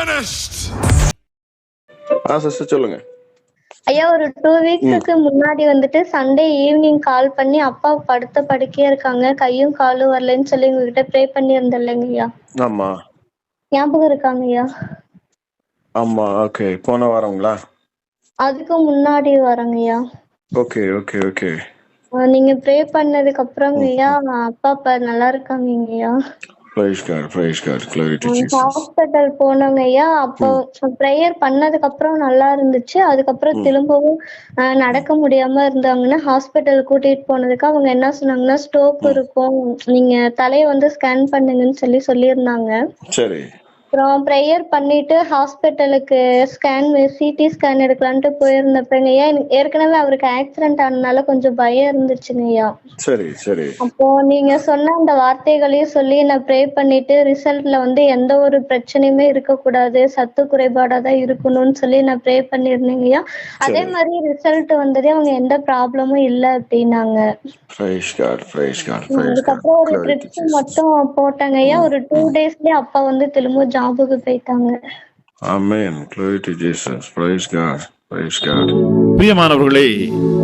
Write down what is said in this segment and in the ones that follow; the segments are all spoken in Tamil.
finished. ஆ சிஸ்டர் சொல்லுங்க. ஐயா ஒரு டூ வீக்ஸுக்கு முன்னாடி வந்துட்டு சண்டே ஈவினிங் கால் பண்ணி அப்பா படுத்த படுக்கையா இருக்காங்க. கையும் காலும் வரலன்னு சொல்லி உங்ககிட்ட ப்ரே பண்ணி இருந்தேன்லங்க ஐயா. ஆமா. ஞாபகம் இருக்காங்க ஐயா? ஆமா ஓகே போன வாரங்களா? அதுக்கு முன்னாடி வரேங்க ஐயா. ஓகே ஓகே ஓகே நீங்க ப்ரே பண்ணதுக்கு அப்புறம் ஐயா அப்பா அப்பா நல்லா இருக்காங்க ஐயா. Praise God praise God to Jesus. Hospital போனோங்க ஐயா அப்போ ப்ரேயர் பண்ணதுக்கு அப்புறம் நல்லா இருந்துச்சு. அதுக்கப்புறம் திரும்பவும் நடக்க முடியாம இருந்தாங்கன்னா ஹாஸ்பிட்டல் கூட்டிட்டு போனதுக்கு அவங்க என்ன சொன்னாங்கன்னா ஸ்ட்ரோக் இருக்கும். நீங்க தலையை வந்து ஸ்கேன் பண்ணுங்கன்னு சொல்லி சொல்லியிருந்தாங்க. சரி. அப்புறம் ப்ரேயர் பண்ணிட்டு ஹாஸ்பிட்டலுக்கு ஸ்கேன் சிடி ஸ்கேன் எடுக்கலான்ட்டு போயிருந்தப்பங்க ஏற்கனவே அவருக்கு ஆக்சிடென்ட் ஆனதுனால கொஞ்சம் பயம் இருந்துச்சுங்க ஐயா சரி சரி. அப்போ நீங்க சொன்ன அந்த வார்த்தைகளையும் சொல்லி நான் ப்ரே பண்ணிட்டு ரிசல்ட்ல வந்து எந்த ஒரு பிரச்சனையுமே இருக்கக்கூடாது சத்து குறைபாடா தான் இருக்கணும்னு சொல்லி நான் ப்ரே பண்ணியிருந்தேங்கய்யா. அதே மாதிரி ரிசல்ட் வந்ததே அவங்க எந்த ப்ராப்ளமும் இல்லை அப்படின்னாங்க. அதுக்கப்புறம் ஒரு ட்ரிப்ஸ் மட்டும் போட்டாங்க ஐயா ஒரு டூ டேஸ்லயே அப்பா வந்து திரும்ப ஜாபுக்கு போயிட்டாங்க. ஆமென் glory to Jesus. Praise God. Praise God. பிரியமானவர்களே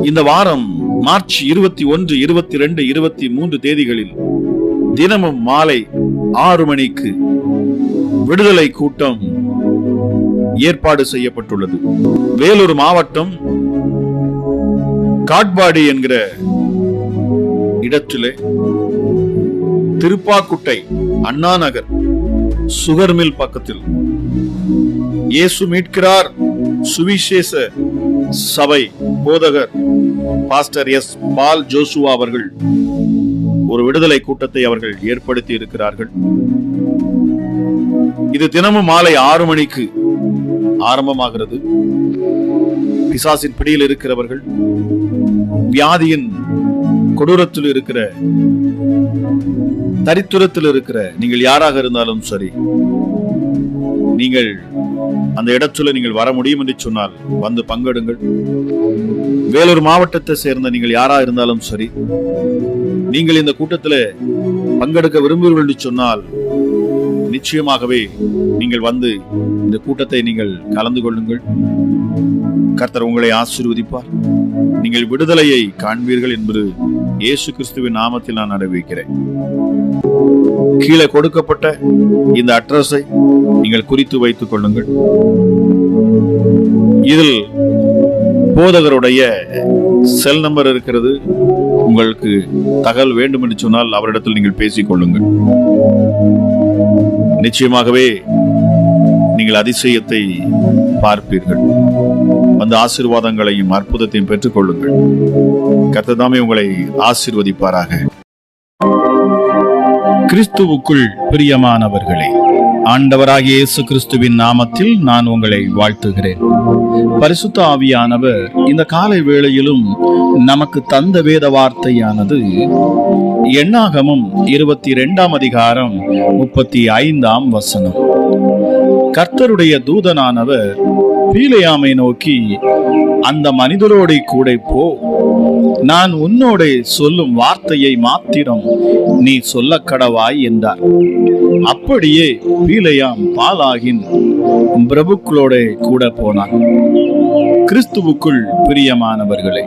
இந்த வாரம் மார்ச் இருபத்தி ஒன்று இருபத்தி ரெண்டு இருபத்தி மூன்று தேதிகளில் தினமும் மாலை ஆறு மணிக்கு விடுதலை கூட்டம் ஏற்பாடு செய்யப்பட்டுள்ளது. வேலூர் மாவட்டம் காட்பாடி என்கிற இடத்திலே திருப்பாக்குட்டை அண்ணா நகர் சுகர் மில் பக்கத்தில். இயேசு மீட்கிறார். சுவிசேஷ சபை போதகர் பாஸ்டர் எஸ் பால் ஜோசுவா அவர்கள் ஒரு விடுதலை கூட்டத்தை அவர்கள் ஏற்படுத்தி இருக்கிறார்கள். இது தினமும் மாலை ஆறு மணிக்கு ஆரம்பமாகிறது. பிசாசின் பிடியில் இருக்கிறவர்கள் வியாதியின் கொடூரத்தில் இருக்கிற தரித்திரத்தில் இருக்கிற நீங்கள் யாராக இருந்தாலும் சரி நீங்கள் அந்த இடத்துல நீங்கள் வர முடியும் என்று சொன்னால் வந்து பங்கெடுங்கள். வேலூர் மாவட்டத்தை சேர்ந்த நீங்கள் யாரா இருந்தாலும் சரி நீங்கள் இந்த கூட்டத்தில் பங்கெடுக்க விரும்புகிறீர்கள் என்று சொன்னால் நிச்சயமாகவே நீங்கள் வந்து இந்த கூட்டத்தை நீங்கள் கலந்து கொள்ளுங்கள். கர்த்தர் உங்களை ஆசீர்வதிப்பார். நீங்கள் விடுதலையை காண்பீர்கள் என்பது இயேசு கிறிஸ்துவின் நாமத்தில் நான் அறிவிக்கிறேன். கீழே கொடுக்கப்பட்ட இந்த அட்ரஸை நீங்கள் குறித்து வைத்துக் கொள்ளுங்கள். இதில் போதகருடைய செல் நம்பர் இருக்கிறது. உங்களுக்கு தகவல் வேண்டும் என்று சொன்னால் அவரிடத்தில் நீங்கள் பேசிக் கொள்ளுங்கள். நிச்சயமாகவே நீங்கள் அதிசயத்தை பார்ப்பீர்கள். அந்த ஆசீர்வாதங்களையும் அற்புதத்தையும் பெற்றுக் கொள்ளுங்கள் கத்ததாமே உங்களை ஆசீர்வதிப்பாராக. கிறிஸ்துவுக்குள் பிரியமானவர்களே ஆண்டவராகிய இயேசு கிறிஸ்துவின் நாமத்தில் நான் உங்களை வாழ்த்துகிறேன். பரிசுத்த ஆவியானவர் இந்த காலை வேளையிலும் நமக்கு தந்த வேத வார்த்தையானது எண்ணாகமும் இருபத்தி இரண்டாம் அதிகாரம் முப்பத்தி ஐந்தாம் வசனம். கர்த்தருடைய தூதனானவர் பீலையாமை நோக்கி அந்த மனிதரோட கூட போ. நான் உன்னோட சொல்லும் வார்த்தையை மாத்திரம் நீ சொல்ல கடவாய் என்றார். அப்படியே பீலையாம் பாலாகின் பிரபுக்களோட கூட போனான். கிறிஸ்துவுக்குள் பிரியமானவர்களே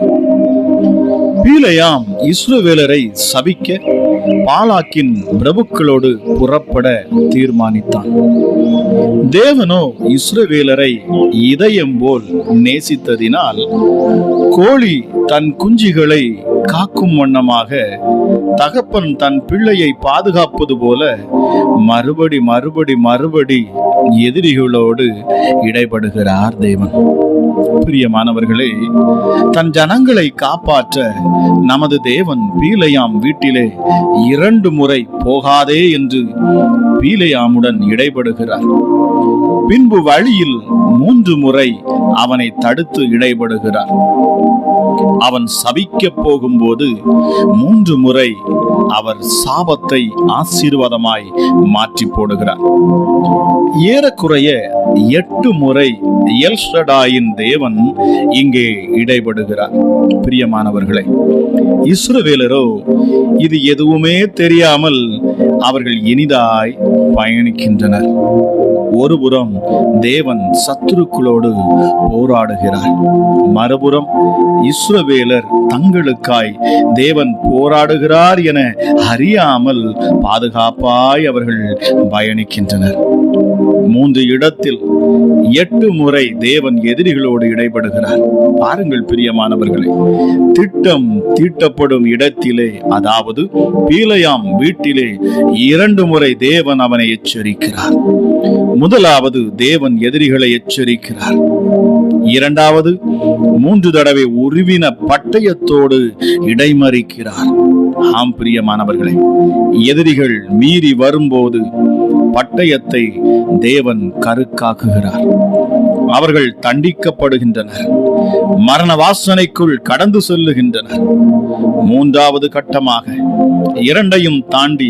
பீலையாம் இஸ்ரவேலரை சபிக்க பாலாக்கின் பிரபுக்களோடு புறப்பட தீர்மானித்தான். தேவனோ இஸ்ரவேலரை இதயம் போல் நேசித்ததினால் கோழி தன் குஞ்சுகளை காக்கும் வண்ணமாக தகப்பன் தன் பிள்ளையை பாதுகாப்பது போல மறுபடி மறுபடி மறுபடி எதிரிகளோடு இடைபடுகிறார் தேவன். பிரியமானவர்களே தன் ஜனங்களை காப்பாற்ற நமது தேவன் பீலையாம் வீட்டிலே இரண்டு முறை போகாதே என்று பீலையாமுடன் இடைபடுகிறார். பின்பு வழியில் மூன்று முறை அவனை தடுத்து இடைபடுகிறார். அவன் சபிக்க போகும்போது மூன்று முறை அவர் சாபத்தை ஆசீர்வாதமாய் மாற்றி போடுகிறார். ஏறக்குறைய எட்டு முறை எல்ஷடாயின் தேவன் இங்கே இடைபடுகிறார். பிரியமானவர்களே இஸ்ரவேலரோ இது எதுவுமே தெரியாமல் அவர்கள் இனிதாய் பயணிக்கின்றனர். ஒருபுறம் தேவன் சத்துருக்களோடு போராடுகிறார். மறுபுறம் இஸ்ரவேலர் தங்களுக்காய் தேவன் போராடுகிறார் என அறியாமல் பாதுகாப்பாய் அவர்கள் பயணிக்கின்றனர். மூன்று இடத்தில் எட்டு முறை தேவன் எதிரிகளோடு இடைபடுகிறார். பாருங்கள் பிரியமானவர்களே திட்டம் தீட்டப்படும் இடத்திலே அதாவது பீலையாம் வீட்டிலே இரண்டு முறை தேவன் அவனை எச்சரிக்கிறார். முதலாவது தேவன் எதிரிகளை எச்சரிக்கிறார். இரண்டாவது மூன்று தடவை உருவின பட்டயத்தோடு இடைமறிக்கிறார். ஆம் பிரியமானவர்களே எதிரிகள் மீறி வரும்போது பட்டயத்தை தேவன் கருக்காக்குகிறார். அவர்கள் தண்டிக்கப்படுகின்றனர். மரண வாசனைக்குள் கடந்து செல்லுகின்றனர். மூன்றாவது கட்டமாக இரண்டையும் தாண்டி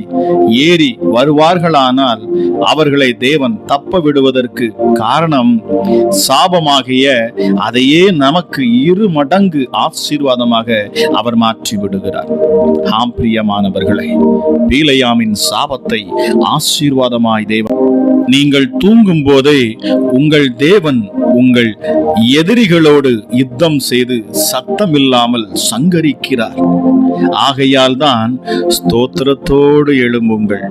ஏறி வருவார்களானால் அவர்களை தேவன் தப்ப விடுவதற்கு காரணம் சாபமாகிய அதையே நமக்கு இரு மடங்கு ஆசீர்வாதமாக அவர் மாற்றி விடுகிறார் ஆம் பிரியமானவர்களை பீலையாமின் சாபத்தை ஆசீர்வாதமாய் தேவன் நீங்கள் தூங்கும் போதே உங்கள் தேவன் உங்கள் எதிரிகளோடு யுத்தம் செய்து சத்தமில்லாமல் சங்கரிக்கிறார். ஆகையால் தான் ஸ்தோத்திரத்தோடு எழும்புங்கள்.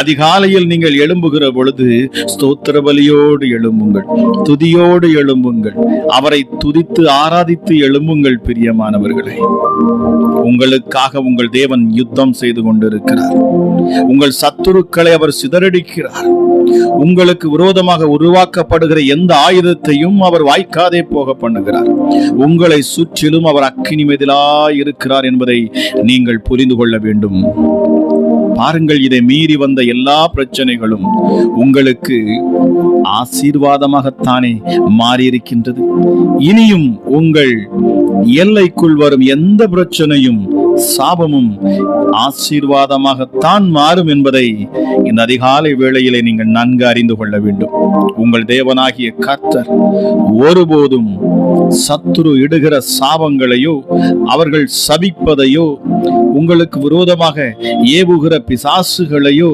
அதிகாலையில் நீங்கள் எழும்புகிற பொழுது ஸ்தோத்திர பலியோடு எழும்புங்கள். துதியோடு எழும்புங்கள். அவரை துதித்து ஆராதித்து எழும்புங்கள் பிரியமானவர்களே. உங்களுக்காக உங்கள் தேவன் யுத்தம் செய்து கொண்டிருக்கிறார். உங்கள் சத்துருக்களை அவர் சிதறடிக்கிறார். உங்களுக்கு விரோதமாக உருவாக்கப்படுகிற எந்த ஆயுதத்தையும் அவர் வாய்க்காதே போக பண்ணுகிறார். உங்களை சுற்றிலும் அவர் அக்கினி மெதிலாய் இருக்கிறார் என்பதை நீங்கள் புரிந்து கொள்ள வேண்டும். பாருங்கள் இதை மீறி வந்த எல்லா பிரச்சனைகளும் உங்களுக்கு ஆசீர்வாதமாகத்தானே மாறியிருக்கின்றது. இனியும் உங்கள் எல்லைக்குள் வரும் எந்த பிரச்சனையும் சாபமும் ஆசீர்வாதமாகத்தான் மாறும் என்பதை இந்த அதிகாலை வேளையிலே நீங்கள் நன்கு அறிந்து கொள்ள வேண்டும். உங்கள் தேவனாகிய கர்த்தர் ஒருபோதும் சத்துரு இடுகிற சாபங்களையோ அவர்கள் சபிப்பதையோ உங்களுக்கு விரோதமாக ஏவுகிற பிசாசுகளையோ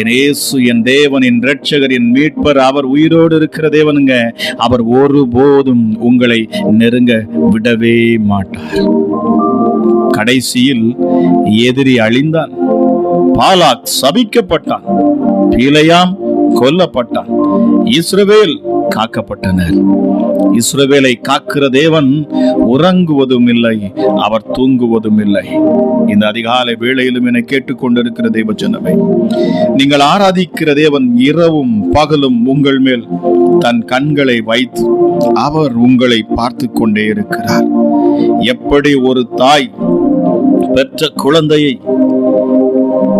என் இயேசு என் தேவன் என் ரட்சகர் என் மீட்பர் அவர் உயிரோடு இருக்கிற தேவனுங்க அவர் ஒருபோதும் உங்களை நெருங்க விடவே மாட்டார். கடைசியில் எதிரி அழிந்தான். பாலாக் சபிக்கப்பட்டான். பீலையாம் கொல்லப்பட்டான். இஸ்ரவேல் காக்கப்பட்டனர். இஸ்ரவேலை காக்கிற தேவன் உறங்குவதும் இல்லை அவர் தூங்குவதும் இல்லை இந்த அதிகாலை வேளையிலும் என கேட்டுக்கொண்டிருக்கிற தேவ ஜனமே நீங்கள் ஆராதிக்கிற தேவன் இரவும் பகலும் உங்கள் மேல் தன் கண்களை வைத்து அவர் உங்களை பார்த்து கொண்டே இருக்கிறார். எப்படி ஒரு தாய் பெற்ற குழந்தையை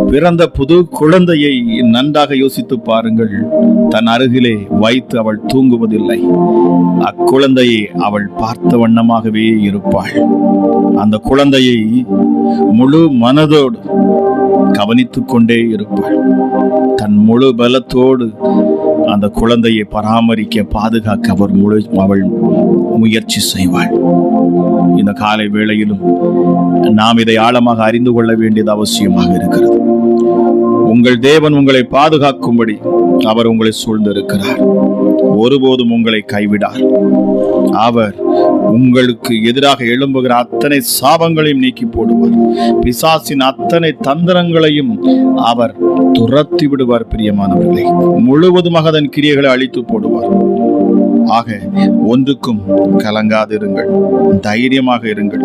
பிறந்த புது குழந்தையை நன்றாக யோசித்து பாருங்கள். தன் அருகிலே வைத்து அவள் தூங்குவதில்லை. அக்குழந்தையை அவள் பார்த்த வண்ணமாகவே இருப்பாள். அந்த குழந்தையை முழு மனதோடு கவனித்துக் கொண்டே இருப்பாள். தன் முழு பலத்தோடு அந்த குழந்தையை பராமரிக்க பாதுகாக்க அவர் முழு அவள் முயற்சி செய்வாள். இந்த காலை வேளையிலும் நாம் இதை ஆழமாக அறிந்து கொள்ள வேண்டியது அவசியமாக இருக்கிறது. உங்கள் தேவன் உங்களை பாதுகாக்கும்படி அவர் உங்களை சூழ்ந்திருக்கிறார். ஒருபோதும் உங்களை கைவிடார். அவர் உங்களுக்கு எதிராக எழும்புகிற அத்தனை சாபங்களையும் நீக்கி போடுவார். பிசாசின் அத்தனை தந்திரங்களையும் அவர் துரத்தி விடுவார் பிரியமானவர்களை. முழுவதுமாக அதன் கிரியைகளை அழித்து போடுவார். ஆக ஒன்றுக்கும் கலங்காதிருங்கள். தைரியமாக இருங்கள்.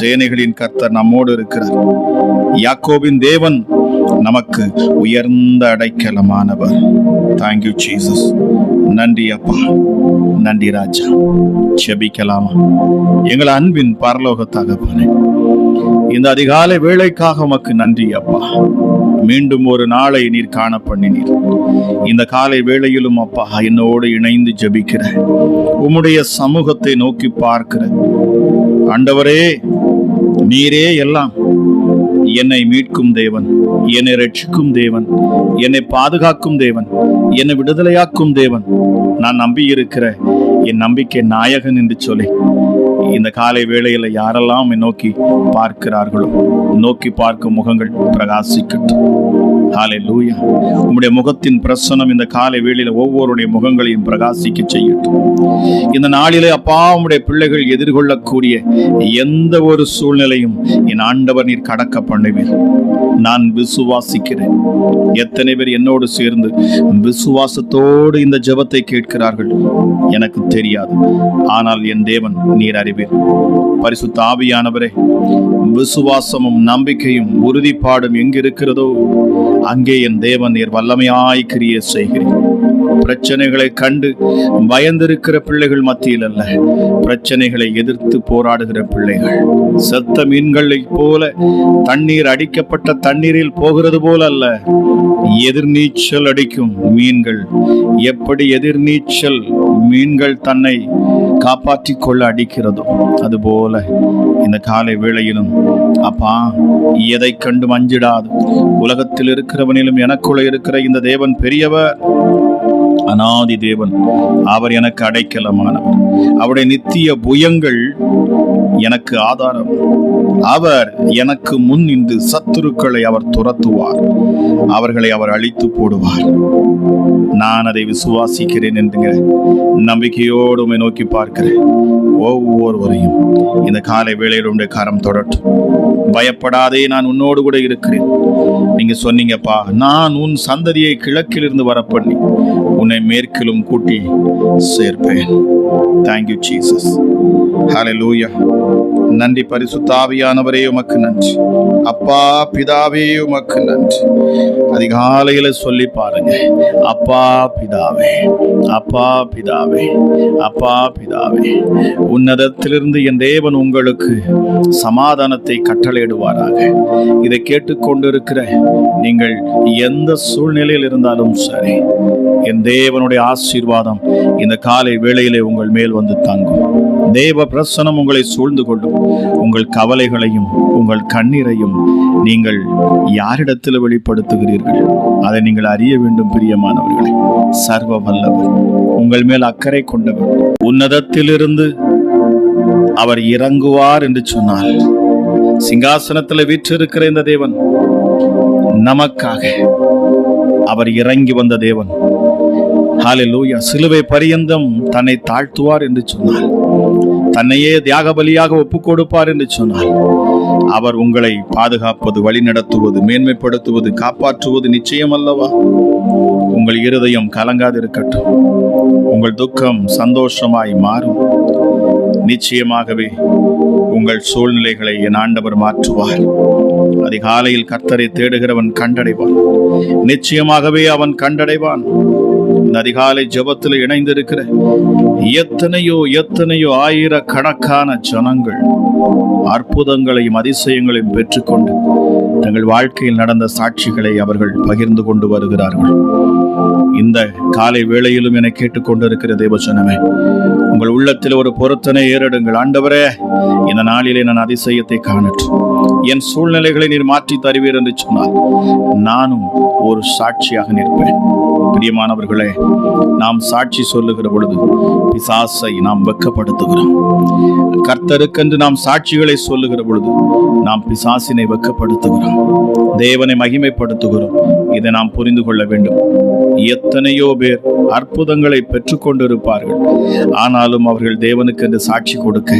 சேனைகளின் கர்த்தர் நம்மோடு இருக்கிறார். யாக்கோவின் தேவன் நமக்கு உயர்ந்த அடைக்கலமானவர். தேங்க்யூ ஜீசஸ் நன்றி அப்பா. நன்றி ராஜா. செபிக்கலாமா எங்கள் அன்பின் பரலோக தகப்பனே இந்த அதிகாலை வேலைக்காக உமக்கு நன்றி அப்பா. மீண்டும் ஒரு நாளை நீர் காண பண்ணினீர் இந்த காலை வேளையிலும் அப்பா என்னோடு இணைந்து ஜபிக்கிற உம்முடைய சமூகத்தை நோக்கி பார்க்கிற ஆண்டவரே நீரே எல்லாம் என்னை மீட்கும் தேவன் என்னை ரட்சிக்கும் தேவன் என்னை பாதுகாக்கும் தேவன் என்னை விடுதலையாக்கும் தேவன். நான் நம்பியிருக்கிற என் நம்பிக்கை நாயகன் என்று சொல்லி இந்த காலை வேளையில யாரெல்லாம் நோக்கி பார்க்கிறார்களோ நோக்கி பார்க்கும் முகங்கள் பிரகாசிக்கட்டும். ஹalleluya உம்முடைய முகத்தின் பிரசன்னம் இந்த காலை வேளையில் ஒவ்வொருடைய முகங்களையும் பிரகாசிக்க செய்யட்டும். இந்த நாளிலே அப்பா உம்முடைய பிள்ளைகள் எதிர்கொள்ளக்கூடிய எந்த ஒரு சூழ்நிலையும் என் ஆண்டவர் நீர் கடக்க பண்ணுவீர். நான் விசுவாசிக்கிறேன். எத்தனை பேர் என்னோடு சேர்ந்து விசுவாசத்தோடு இந்த ஜபத்தை கேட்கிறார்கள்? எனக்கு தெரியாது. ஆனால் என் தேவன் நீர் அறிவீர். பரிசு தாவியானவரே விசுவாசமும் நம்பிக்கையும் உறுதிப்பாடும் எங்கிருக்கிறதோ அங்கே என் தேவன் நீர் வல்லமையாய் கிரிய செய்கிறேன் பிரச்சனைகளை கண்டு பயந்திருக்கிற பிள்ளைகள் மத்தியில் அல்ல பிரச்சனைகளை எதிர்த்து போராடுகிற பிள்ளைகள். செத்த மீன்களைப் போல தண்ணீர் அடிக்கப்பட்ட தண்ணீரில் போகிறது போல அல்ல எதிர்நீச்சல் அடிக்கும் மீன்கள். எப்படி எதிர்நீச்சல் மீன்கள் தன்னை காப்பாற்றி கொள்ள அடிக்கிறதோ அதுபோல இந்த காலை வேளையிலும் அப்பா எதை கண்டு மஞ்சிடாது? உலகத்தில் இருக்கிறவனிலும் எனக்குள்ள இருக்கிற இந்த தேவன் பெரியவர். அனாதி தேவன் அவர் எனக்கு அடைக்கலமானவர். அவருடைய நித்திய புயங்கள் எனக்கு ஆதாரம். அவர் எனக்கு முன் நின்று சத்துருக்களை அவர் துரத்துவார். அவர்களை அவர் அழித்து போடுவார். நான் அதை விசுவாசிக்கிறேன் என்கிற நம்பிக்கையோடு உண்மை நோக்கி பார்க்கிறேன் ஒவ்வொருவரையும் இந்த காலை வேளையில் உடைய கரம் தொடட்டும். பயப்படாதே நான் உன்னோடு கூட இருக்கிறேன். நீங்க சொன்னீங்கப்பா நான் உன் சந்ததியை கிழக்கிலிருந்து வர பண்ணி உன்னை மேற்கிலும் கூட்டி சேர்ப்பேன். தேங்க்யூ ஜீசஸ் ஹalleluya நன்றி பரிசுத்தாவியானவரே உமக்கு நன்றி. அப்பா பிதாவே உமக்கு நன்றி. அதிகாலையில சொல்லி பாருங்க. அப்பா பிதாவே அப்பா பிதாவே அப்பா பிதாவே உன்னதத்திலிருந்து என் தேவன் உங்களுக்கு சமாதானத்தை கட்டளையிடுவாராக. இதை கேட்டுக்கொண்டிருக்கிற நீங்கள் எந்த சூழ்நிலையில் இருந்தாலும் சரி என் தேவனுடைய ஆசீர்வாதம் இந்த காலை வேளையிலே உங்கள் மேல் வந்து தங்கும். தேவ பிரசனம் உங்களை சூழ்ந்து கொள்ளும். உங்கள் கவலைகளையும் உங்கள் கண்ணீரையும் நீங்கள் யாரிடத்தில் வெளிப்படுத்துகிறீர்கள்? அதை நீங்கள் அறிய வேண்டும் பிரியமானவர்களே. சர்வ வல்லவர் உங்கள் மேல் அக்கறை கொண்டவர். உன்னதத்திலிருந்து அவர் இறங்குவார் என்று சொன்னால் சிங்காசனத்தில் வீற்றிருக்கிற இந்த தேவன் நமக்காக அவர் இறங்கி வந்த தேவன். ஹalleluya. சிலுவை பரியந்தம் தன்னை தாழ்த்துவார் என்று சொன்னார் தன்னையே தியாக பலியாக ஒப்பு கொடுப்பார் என்று சொன்னார் அவர் உங்களை பாதுகாப்பது வழிநடத்துவது மேன்மைப்படுத்துவது காப்பாற்றுவது நிச்சயம் அல்லவா உங்கள் இருதயம் கலங்காதிருக்கட்டும். உங்கள் துக்கம் சந்தோஷமாய் மாறும். நிச்சயமாகவே உங்கள் சூழ்நிலைகளை என் ஆண்டவர் மாற்றுவார். அதிகாலையில் கர்த்தரை தேடுகிறவன் கண்டடைவான். நிச்சயமாகவே அவன் கண்டடைவான். இந்த அதிகாலை ஜபத்தில் இணைந்திருக்கிற எத்தனையோ எத்தனையோ ஆயிரக்கணக்கான ஜனங்கள் அற்புதங்களையும் அதிசயங்களையும் பெற்றுக்கொண்டு தங்கள் வாழ்க்கையில் நடந்த சாட்சிகளை அவர்கள் பகிர்ந்து கொண்டு வருகிறார்கள். இந்த காலை வேளையிலும் என கேட்டுக்கொண்டிருக்கிற தேவச்சனமே உங்கள் உள்ளத்தில் ஒரு பொருத்தனை ஏறெடுங்கள். ஆண்டவரே இந்த நாளிலே நான் அதிசயத்தை காணட்டும். என் சூழ்நிலைகளை நீர் மாற்றி தருவீர் என்று சொன்னால் நானும் ஒரு சாட்சியாக நிற்பேன். பிரியமானவர்களே நாம் சாட்சி சொல்லுகிற பொழுது பிசாசை நாம் வெக்கப்படுத்துகிறோம். கர்த்தருக்கென்று நாம் சாட்சிகளை சொல்லுகிற பொழுது நாம் பிசாசினை வெக்கப்படுத்துகிறோம். தேவனை மகிமைப்படுத்துகிறோம். இதை நாம் புரிந்து கொள்ள வேண்டும். எத்தனையோ பேர் அற்புதங்களை பெற்றுக்கொண்டிருப்பார்கள். ஆனாலும் அவர்கள் தேவனுக்கென்று சாட்சி கொடுக்க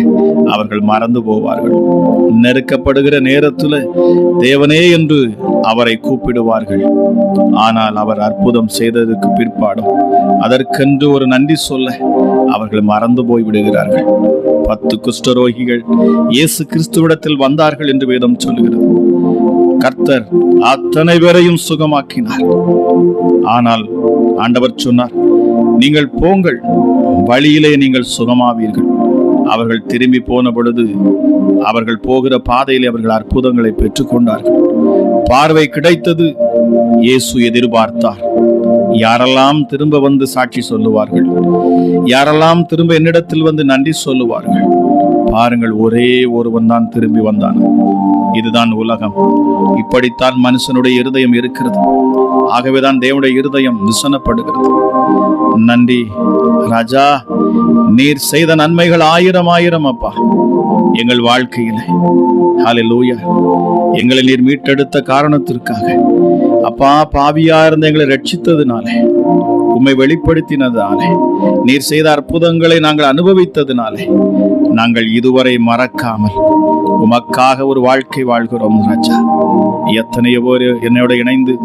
அவர்கள் மறந்து போவார்கள். நெருக்கப்படுகிற நேரத்தில் தேவனே என்று அவரை கூப்பிடுவார்கள். ஆனால் அவர் அற்புதம் செய்ததற்கு பிற்பாடும் அதற்கென்று ஒரு நன்றி சொல்ல அவர்கள் மறந்து போய் விடுகிறார்கள். பத்து குஷ்டரோகிகள் இயேசு கிறிஸ்துவிடத்தில் வந்தார்கள் என்று வேதம் சொல்லுகிறது. கர்த்தர் அத்தனை பேரையும் சுகமாக்கினார். ஆனால் ஆண்டவர் சொன்னார் நீங்கள் போங்கள் வழியிலே நீங்கள் சுகமாவீர்கள். அவர்கள் திரும்பி போன பொழுது அவர்கள் போகிற பாதையிலே அவர்கள் அற்புதங்களை பெற்றுக்கொண்டார்கள். பார்வை கிடைத்தது இயேசு எதிர்பார்த்தார். யாரெல்லாம் திரும்ப வந்து சாட்சி சொல்லுவார்கள் யாரெல்லாம் திரும்ப என்னிடத்தில் வந்து நன்றி சொல்லுவார்கள் பாருங்கள் ஒரே ஒருவன் தான் திரும்பி வந்தான். இதுதான் உலகம். இப்படித்தான் மனுஷனுடைய இருதயம் இருக்கிறது. ஆகவேதான் தேவனுடைய இருதயம் விசனப்படுகிறது. நன்றி ராஜா. நீர் செய்த நன்மைகள் ஆயிரம் ஆயிரம் அப்பா. எங்கள் வாழ்க்கையிலே. லூயா எங்களை நீர் மீட்டெடுத்த காரணத்திற்காக. அப்பா பாவியா இருந்த எங்களை ரட்சித்ததுனாலே உம்மை வெளிப்படுத்தினதாலே நீர் செய்த அற்புதங்களை நாங்கள் அனுபவித்ததுனாலே நாங்கள் இதுவரை மறக்காமல் உமக்காக ஒரு வாழ்க்கை வாழ்கிறோம் ராஜா. எத்தனையோ பேர் என்னோட இணைந்து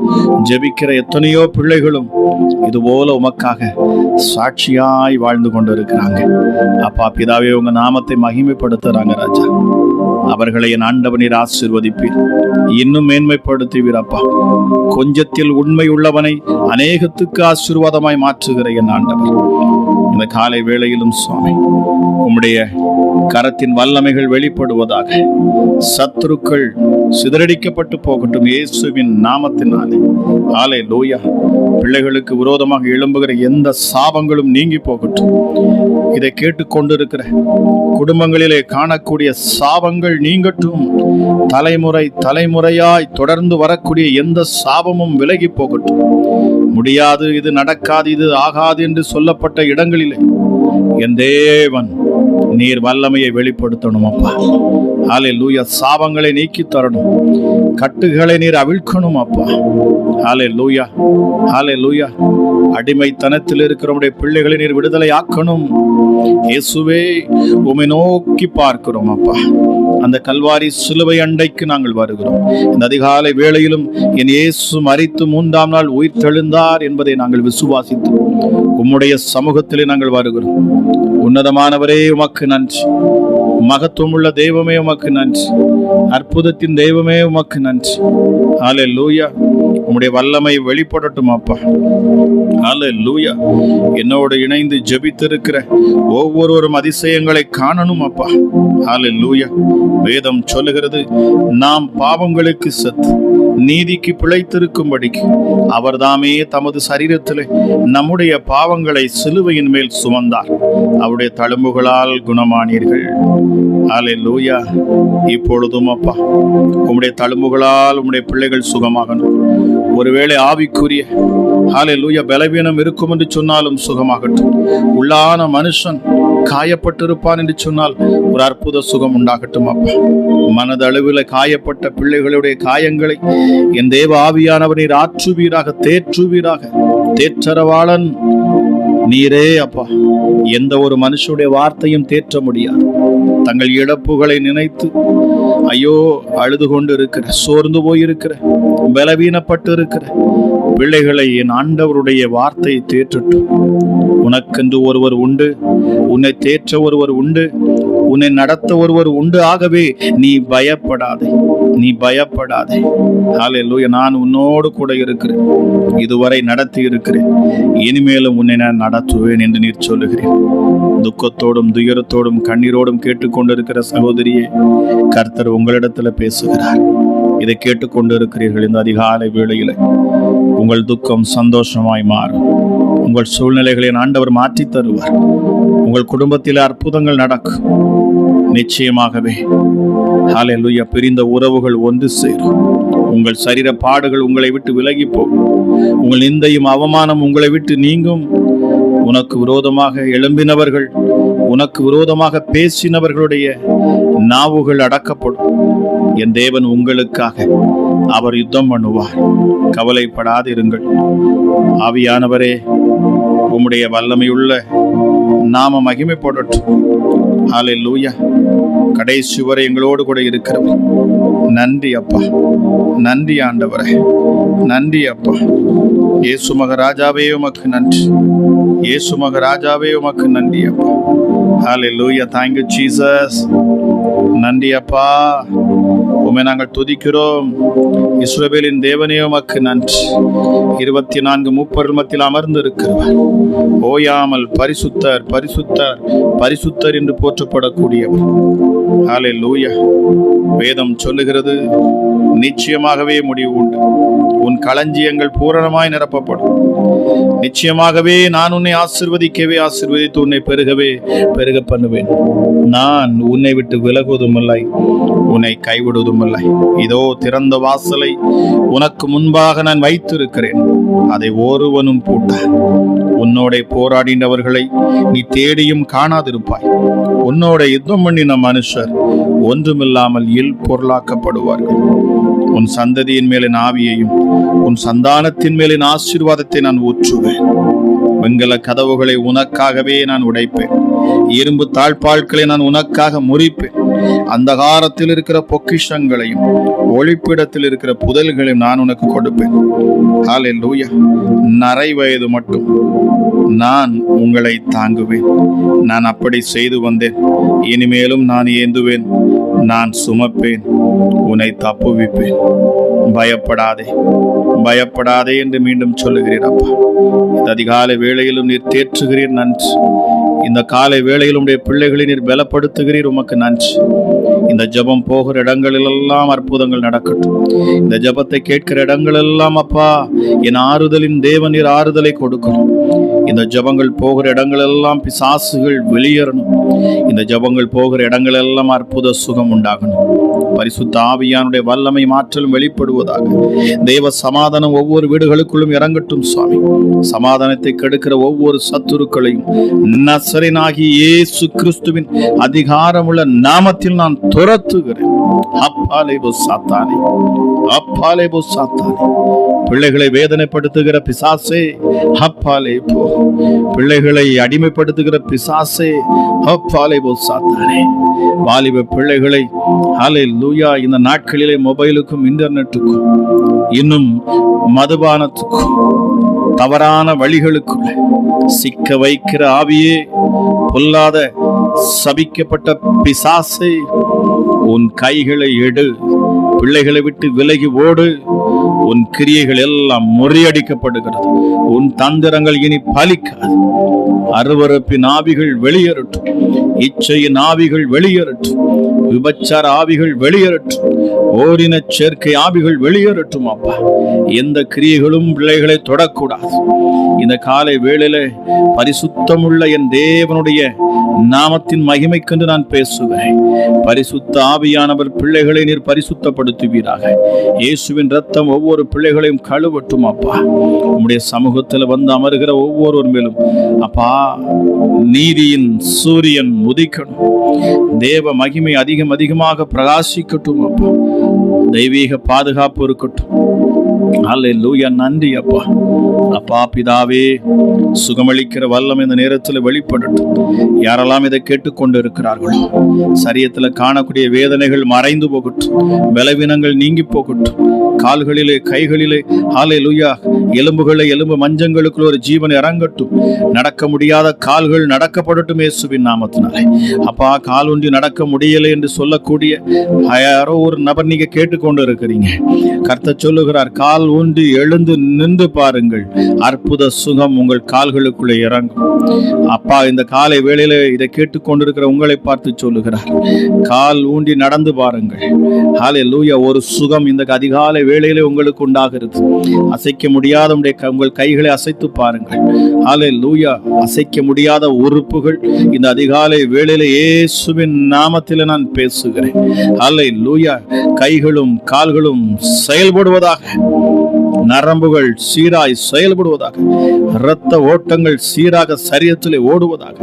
ஜெபிக்கிற எத்தனையோ பிள்ளைகளும் இது போல உமக்காக சாட்சியாய் வாழ்ந்து கொண்டிருக்கிறாங்க. அப்பா பிதாவே உங்க நாமத்தை மகிமைப்படுத்துறாங்க ராஜா. அவர்களை என் ஆண்டவனீர் ஆசிர்வதிப்பீர். இன்னும் மேன்மைப்படுத்துவீர் அப்பா. கொஞ்சத்தில் உண்மை உள்ளவனை அநேகத்துக்கு ஆசீர்வாதமாய் மாற்றுகிற என் ஆண்டவர். இந்த காலை வேளையிலும் சுவாமி உம்முடைய கரத்தின் வல்லமைகள் வெளிப்படுவதாக சத்துருக்கள் சிதறடிக்கப்பட்டு போகட்டும் இயேசுவின் நாமத்தினாலே. ஆலை லோயா பிள்ளைகளுக்கு விரோதமாக எழும்புகிற எந்த சாபங்களும் நீங்கி போகட்டும். இதை கேட்டுக்கொண்டிருக்கிற குடும்பங்களிலே காணக்கூடிய சாபங்கள் நீங்கட்டும். தலைமுறை தலைமுறையாய் தொடர்ந்து வரக்கூடிய எந்த சாபமும் விலகி போகட்டும். முடியாது இது நடக்காது இது ஆகாது என்று சொல்லப்பட்ட இடங்களிலே என் தேவன் நீர் வல்லமையை வெளிப்படுத்தணும் அப்பா. ஆலே லூயா சாபங்களை நீக்கி தரணும் கட்டுகளை நீர் அவிழ்க்கணும் அப்பா. ஆலே லூயா ஆலே லூயா அடிமைத்தனத்தில் இருக்கிறவருடைய பிள்ளைகளை நீர் விடுதலை ஆக்கணும் இயேசுவே உமை நோக்கி பார்க்கிறோம் அப்பா. அந்த கல்வாரி சிலுவை அண்டைக்கு நாங்கள் வருகிறோம். இந்த அதிகாலை வேளையிலும் என் இயேசு மறித்து மூன்றாம் நாள் உயிர் தெழுந்தார் என்பதை நாங்கள் விசுவாசித்தோம். உம்முடைய சமூகத்திலே நாங்கள் வருகிறோம். உன்னதமானவரே உமக்கு நன்றி. மகத்துவமுள்ள தெய்வமே உமக்கு நன்றி. அற்புதத்தின் தெய்வமே உமக்கு நன்றி. ஆலே லூயா உம்முடைய வல்லமை வெளிப்படட்டும் அப்பா ஆலே லூயா என்னோடு இணைந்து ஜெபித்திருக்கிற ஒவ்வொருவரும் அதிசயங்களை காணணும் அப்பா ஆலே லூயா வேதம் சொல்லுகிறது நாம் பாவங்களுக்கு சத்து நீதிக்கு பிழைத்திருக்கும்படிக்கு அவர்தாமே தமது சரீரத்திலே நம்முடைய பாவங்களை சிலுவையின் மேல் சுமந்தார். அவருடைய தழும்புகளால் குணமானீர்கள். ஆலே லூயா இப்பொழுதும் அப்பா உம்முடைய தழும்புகளால் உம்முடைய பிள்ளைகள் சுகமாகணும். ஒருவேளை ஆவிக்குரிய ஆலே லூயா பலவீனம் இருக்கும் என்று சொன்னாலும் சுகமாகட்டும். உள்ளான மனுஷன் காயப்பட்டிருப்பான் என்று சொன்னால் ஒரு அற்புத சுகம் உண்டாகட்டும் அப்பா. மனதளவில் காயப்பட்ட பிள்ளைகளுடைய காயங்களை என் தேவ ஆவியானவர் நீர் ஆற்றுவீராக தேற்றுவீராக. தேற்றரவாளன் நீரே அப்பா. எந்த ஒரு மனுஷனுடைய வார்த்தையும் தேற்ற முடியாது. தங்கள் இழப்புகளை நினைத்து ஐயோ அழுது கொண்டு இருக்கிற சோர்ந்து போயிருக்கிற பலவீனப்பட்டு இருக்கிற பிள்ளைகளை என் ஆண்டவருடைய வார்த்தை தேற்றட்டும் உனக்கென்று ஒருவர் உண்டு உன்னை தேற்ற ஒருவர் உண்டு உன்னை நடத்த ஒருவர் உண்டு ஆகவே நீ பயப்படாதே நீ பயப்படாதே. ஹalleluya நான் உன்னோடு கூட இருக்கிறேன் இதுவரை நடத்தி இருக்கிறேன் இனிமேலும் உன்னை நான் நடத்துவேன் என்று நீர் சொல்லுகிறேன் துக்கத்தோடும் துயரத்தோடும் கண்ணீரோடும் கேட்டுக்கொண்டிருக்கிற சகோதரியே கர்த்தர் உங்களிடத்துல பேசுகிறார். இதை கேட்டுக்கொண்டிருக்கிறீர்கள் இந்த அதிகாலை வேளையில. உங்கள் துக்கம் சந்தோஷமாய் மாறும். உங்கள் சூழ்நிலைகளை ஆண்டவர் மாற்றித் தருவார். உங்கள் குடும்பத்தில் அற்புதங்கள் நடக்கும். நிச்சயமாகவே ஹalleluya பிரிந்த உறவுகள் ஒன்று சேரும். உங்கள் சரீர பாடுகள் உங்களை விட்டு விலகி போகும். உங்கள் நிந்தையும் அவமானம் உங்களை விட்டு நீங்கும். உனக்கு விரோதமாக எழும்பினவர்கள் உனக்கு விரோதமாக பேசினவர்களுடைய நாவுகள் அடக்கப்படும். என் தேவன் உங்களுக்காக அவர் யுத்தம் பண்ணுவார். கவலைப்படாதிருங்கள். ஆவியானவரே உம்முடைய வல்லமையுள்ள நாம மகிமைப்படட்டும். ஆலை லூயா கடைசி வரை எங்களோடு கூட இருக்கிறவர். நன்றி அப்பா. நன்றி ஆண்டவரே. நன்றி அப்பா. இயேசு மகராஜாவே உமக்கு நன்றி. இயேசு மகராஜாவே உமக்கு நன்றி அப்பா. ஹாலே லூயா தேங்க்யூ ஜீசஸ் நன்றி அப்பா. உண்மை நாங்கள் துதிக்கிறோம். இஸ்ரவேலின் தேவனே உமக்கு நன்றி. இருபத்தி நான்கு முப்பொருள் அமர்ந்திருக்கிறவர். ஓயாமல் பரிசுத்தர் பரிசுத்தர் பரிசுத்தர் என்று போற்றப்படக்கூடியவர். ஹாலே லூயா வேதம் சொல்லுகிறது நிச்சயமாகவே முடிவு உண்டு. உன் களஞ்சியங்கள் பூரணமாய் நிரப்பப்படும். நிச்சயமாகவே நான் உன்னை ஆசிர்வதிக்கவே ஆசிர்வதித்து உன்னை பெருகவே பெருக பண்ணுவேன். நான் உன்னை விட்டு விலகுவதும் இல்லை உன்னை கைவிடுவதும் இல்லை இதோ திறந்த வாசலை உனக்கு முன்பாக நான் வைத்திருக்கிறேன். அதை ஒருவனும் பூட்ட உன்னோட போராடினவர்களை நீ தேடியும் காணாதிருப்பாய். உன்னோட யுத்தம் பண்ணின மனுஷர் ஒன்றுமில்லாமல் இல் பொருளாக்கப்படுவார்கள். உன் சந்ததியின் மேலின் ஆவியையும் உன் சந்தானத்தின் மேலின் ஆசீர்வாதத்தை நான் ஊற்றுவேன். வெங்கல கதவுகளை உனக்காகவே நான் உடைப்பேன். இரும்பு தாழ்பாள்களை நான் உனக்காக முறிப்பேன். அந்தகாரத்தில் இருக்கிற பொக்கிஷங்களையும் ஒளிப்பிடத்தில் இருக்கிற புதல்களையும் நான் உனக்கு கொடுப்பேன். ஹalleluya. நரை வயது மட்டும் நான் உங்களை தாங்குவேன். நான் அப்படி செய்து வந்தேன். இனிமேலும் நான் ஏந்துவேன். நான் சுமப்பேன். உன்னை தப்புவிப்பேன். பயப்படாதே. பயப்படாதே என்று மீண்டும் சொல்லுகிறீர் அப்பா. இந்த அதிகாலை வேளையிலும் நீர் தேற்றுகிறீர் நன்றி. இந்த காலை வேளையில் உடைய பிள்ளைகளை நீர் பலப்படுத்துகிறீர் உமக்கு நன்றி. இந்த ஜெபம் போகிற இடங்களிலெல்லாம் அற்புதங்கள் நடக்கட்டும். இந்த ஜபத்தை கேட்கிற இடங்களெல்லாம் அப்பா என் ஆறுதலின் தேவன் நீர் ஆறுதலை கொடுக்கணும். இந்த ஜெபங்கள் போகிற இடங்களெல்லாம் பிசாசுகள் வெளியேறணும். இந்த ஜெபங்கள் போகிற இடங்களெல்லாம் அற்புத சுகம் உண்டாகணும். பரிசுத்த ஆவியானுடைய வல்லமை மாற்றலும் வெளிப்படுவதாக. தேவ சமாதானம் ஒவ்வொரு வீடுகளுக்குள்ளும் இறங்கட்டும் சுவாமி. சமாதானத்தை கெடுக்கிற ஒவ்வொரு சத்துருக்களையும் நசரனாகி இயேசு கிறிஸ்துவின் அதிகாரமுள்ள நாமத்தில் நான் துரத்துகிறேன். அப்பாலேபோ சாத்தானே அப்பாலேபோ சாத்தானே. பிள்ளைகளை வேதனைப்படுத்துகிற பிசாசே அப்பாலே போ பிள்ளைகளை அடிமைப்படுத்துகிற பிசாசே அப்பாலே போ சாத்தானே. வாலிப பிள்ளைகளை ஹலே லூயா இந்த நாட்களிலே மொபைலுக்கும் இன்டர்நெட்டுக்கும் இன்னும் மதுபானத்துக்கும் தவறான வழிகளுக்குள்ள சிக்க வைக்கிற ஆவியே பொல்லாத சபிக்கப்பட்ட பிசாசை உன் கைகளை எடு பிள்ளைகளை விட்டு விலகி ஓடு உன் கிரியைகள் எல்லாம் முறியடிக்கப்படுகிறது. உன் தந்திரங்கள் இனி பலிக்காது. அருவறுப்பின் ஆவிகள் வெளியேறட்டும். இச்சையின் ஆவிகள் வெளியேறட்டும். விபச்சார ஆவிகள் வெளியேறட்டும். ஓரின சேர்க்கை ஆவிகள் வெளியேறட்டும் அப்பா. எந்த கிரியைகளும் பிள்ளைகளை தொடக்கூடாது. இந்த காலை வேளையில பரிசுத்தமுள்ள என் தேவனுடைய நாமத்தின் மகிமைக்கென்று நான் பேசுகிறேன் பரிசுத்த ஆவியானவர் பிள்ளைகளை நீர் பரிசுத்தப்படுத்துவீராக. இயேசுவின் ரத்தம் ஒவ்வொரு பிள்ளைகளையும் கழுவட்டும் அப்பா. உம்முடைய சமூகத்தில் வந்து அமர்கிற ஒவ்வொருவர் மேலும் அப்பா நீதியின் சூரியன் உதிக்கணும் தேவ மகிமை அதிகம் அதிகமாக பிரகாசிக்கட்டும் அப்பா. தெய்வீக பாதுகாப்பு இருக்கட்டும். அல்லேலூயா நன்றி அப்பா. அப்பா பிதாவே சுகமளிக்கிற வல்லம் இந்த நேரத்தில் வெளிப்படட்டும். யாரெல்லாம் இதை கேட்டுக்கொண்டு இருக்கிறார்களோ சரியத்தில் காணக்கூடிய வேதனைகள் மறைந்து போகட்டும். பலவீனங்கள் நீங்கி போகட்டும். கால்களிலே கைகளிலே ஹாலே லுயா எலும்புகளை எலும்பு மஞ்சங்களுக்குள்ள ஒரு ஜீவன் இறங்கட்டும். நடக்க முடியாத கால்கள் நடக்கப்படட்டும் இயேசுவின் நாமத்தினாலே. அப்பா கால் ஒன்றி நடக்க முடியலை என்று சொல்லக்கூடிய யாரோ ஒரு நபர் நீங்க கேட்டுக்கொண்டு இருக்கிறீங்க கர்த்த சொல்லுகிறார் கால் ஊன்றி எழுந்து நின்று பாருங்கள். அற்புத சுகம் உங்கள் கால்களுக்குள்ளே இறங்கும். அப்பா இந்த காலை வேளையில இதை கேட்டுக்கொண்டிருக்கிற உங்களை பார்த்து சொல்லுகிறார் கால் ஊண்டி நடந்து பாருங்கள். ஹாலே லூயா ஒரு சுகம் இந்த அதிகாலை வேளையிலே உங்களுக்கு உண்டாகிறது. அசைக்க முடியாத உடைய உங்கள் கைகளை அசைத்து பாருங்கள். ஆலை லூயா அசைக்க முடியாத உறுப்புகள் இந்த அதிகாலை வேளையில இயேசுவின் நாமத்தில் நான் பேசுகிறேன். ஹாலே லூயா கைகளும் கால்களும் செயல்படுவதாக. நரம்புகள் சீராய் செயல்படுவதாக இரத்த ஓட்டங்கள் சீராக சரீரத்திலே ஓடுவதாக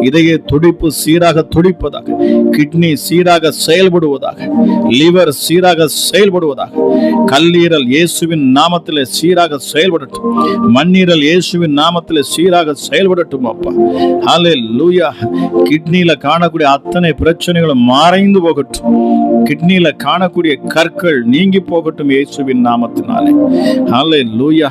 இதய துடிப்பு சீராக துடிப்பதாக கிட்னி சீராக செயல்படுவதாக லிவர் சீராக செயல்படுவதாக கல்லீரல் இயேசுவின் நாமத்திலே சீராக செயல்படட்டும். மண்ணீரல் இயேசுவின் நாமத்திலே சீராக செயல்படட்டும் அப்பா. லூயா கிட்னியில காணக்கூடிய அத்தனை பிரச்சனைகளும் மறைந்து போகட்டும். கிட்னியில காணக்கூடிய கற்கள் நீங்கி போகட்டும் இயேசுவின் நாமத்தினாலே. ஹலே லூயா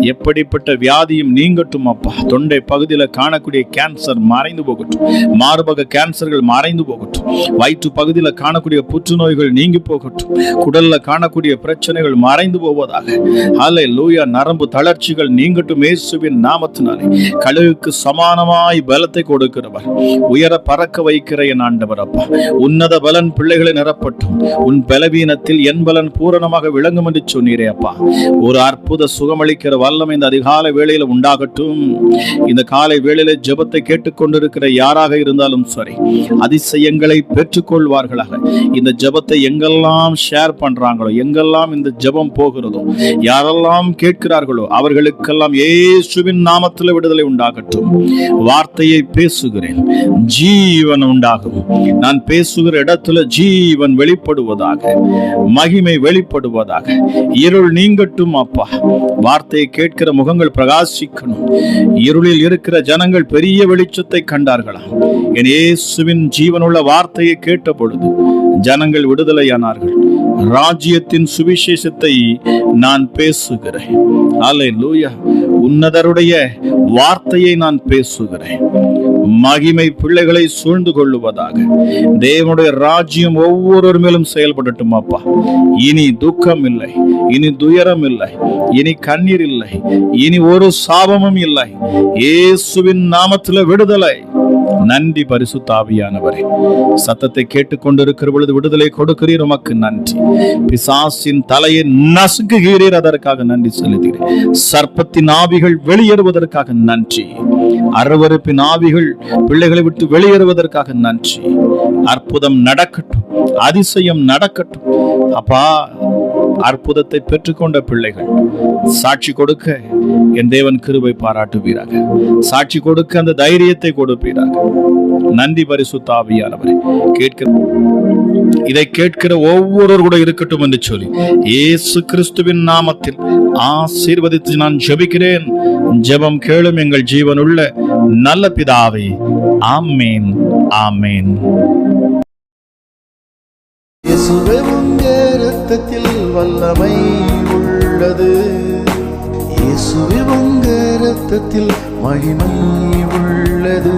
எப்படிப்பட்ட வியாதியும் நீங்கட்டும் அப்பா. தொண்டை பகுதியில காணக்கூடிய கேன்சர் மறைந்து போகட்டும். மார்பக கேன்சர்கள் மறைந்து போகட்டும். வயிற்று பகுதியில காணக்கூடிய புற்றுநோய்கள் நீங்கி போகட்டும். குடல்ல காணக்கூடிய பிரச்சனைகள் மறைந்து போவதாக. ஹலே லூயா நரம்பு தளர்ச்சிகள் நீங்கட்டும் இயேசுவின் நாமத்தினாலே. கழுகுக்கு சமானமாய் பலத்தை கொடுக்கிறவர். உயர பறக்க வைக்கிற என் ஆண்டவர் அப்பா. உன்னத பலன் பிள்ளைகளை நிரப்ப வெளிப்பட்டும் உன் பலவீனத்தில் என் பலன் பூரணமாக விளங்கும் என்று சொன்னீரே அப்பா. ஒரு அற்புத சுகமளிக்கிற வல்லம் இந்த அதிகாலை வேளையில உண்டாகட்டும். இந்த காலை வேளையில ஜெபத்தை கேட்டுக்கொண்டிருக்கிற யாராக இருந்தாலும் சரி அதிசயங்களை பெற்றுக்கொள்வார்களாக. இந்த ஜெபத்தை எங்கெல்லாம் ஷேர் பண்றாங்களோ எங்கெல்லாம் இந்த ஜெபம் போகிறதோ யாரெல்லாம் கேட்கிறார்களோ அவர்களுக்கெல்லாம் இயேசுவின் நாமத்தில் விடுதலை உண்டாகட்டும். வார்த்தையை பேசுகிறேன் ஜீவன் உண்டாகும். நான் பேசுகிற இடத்துல ஜீவன் வெளிப்படுவதாக மகிமை வெளிப்படுவதாக. இருள் நீங்கட்டும் அப்பா. வார்த்தையை கேட்கிற முகங்கள் பிரகாசிக்கணும். இருளில் இருக்கிற ஜனங்கள் பெரிய வெளிச்சத்தை கண்டார்களாம். என் இயேசுவின் ஜீவனுள்ள வார்த்தையை கேட்ட பொழுது ஜனங்கள் விடுதலையானார்கள். ராஜ்யத்தின் சுவிசேஷத்தை நான் பேசுகிறேன். அலை லூயா உன்னதருடைய வார்த்தையை நான் பேசுகிறேன். மகிமை பிள்ளைகளை சூழ்ந்து கொள்ளுவதாக. தேவனுடைய ராஜ்யம் ஒவ்வொருவர் மேலும் செயல்படட்டும் அப்பா. இனி துக்கம் இல்லை இனி துயரம் இல்லை இனி கண்ணீர் இல்லை இனி ஒரு சாபமும் இல்லை. இயேசுவின் நாமத்துல விடுதலை. நன்றி பரிசுத்தாவியானவரே. சத்தத்தை கேட்டுக்கொண்டிருக்கிற பொழுது விடுதலை கொடுக்கிறீர் உமக்கு நன்றி. பிசாசின் தலையை நசுக்குகிறீர் அதற்காக நன்றி செலுத்துகிறேன் சர்ப்பத்தின் ஆவிகள் வெளியேறுவதற்காக நன்றி. அருவருப்பின் ஆவிகள் பிள்ளைகளை விட்டு வெளியேறுவதற்காக நன்றி. அற்புதம் நடக்கட்டும் அதிசயம் நடக்கட்டும். அப்பா அற்புதத்தை பெற்றுக்கொண்ட பிள்ளைகள் சாட்சி கொடுக்க என் தேவன் கிருபை பாராட்டுவீராக. சாட்சி கொடுக்க அந்த தைரியத்தை கொடுப்பீராக. நன்றி பரிசுத்தாவியானவரை கேட்க இதை கேட்கிற ஒவ்வொருவர் கூட இருக்கட்டும் என்று சொல்லி இயேசு கிறிஸ்துவின் நாமத்தில் ஆசீர்வதித்து நான் ஜெபிக்கிறேன். ஜெபம் கேளும் எங்கள் ஜீவனுள்ள நல்ல பிதாவே ஆமேன் ஆமேன். இயேசுவே உங்க வல்லமை உள்ளது. இயேசுவே உங்க இரத்தத்தில் மகிமை உள்ளது.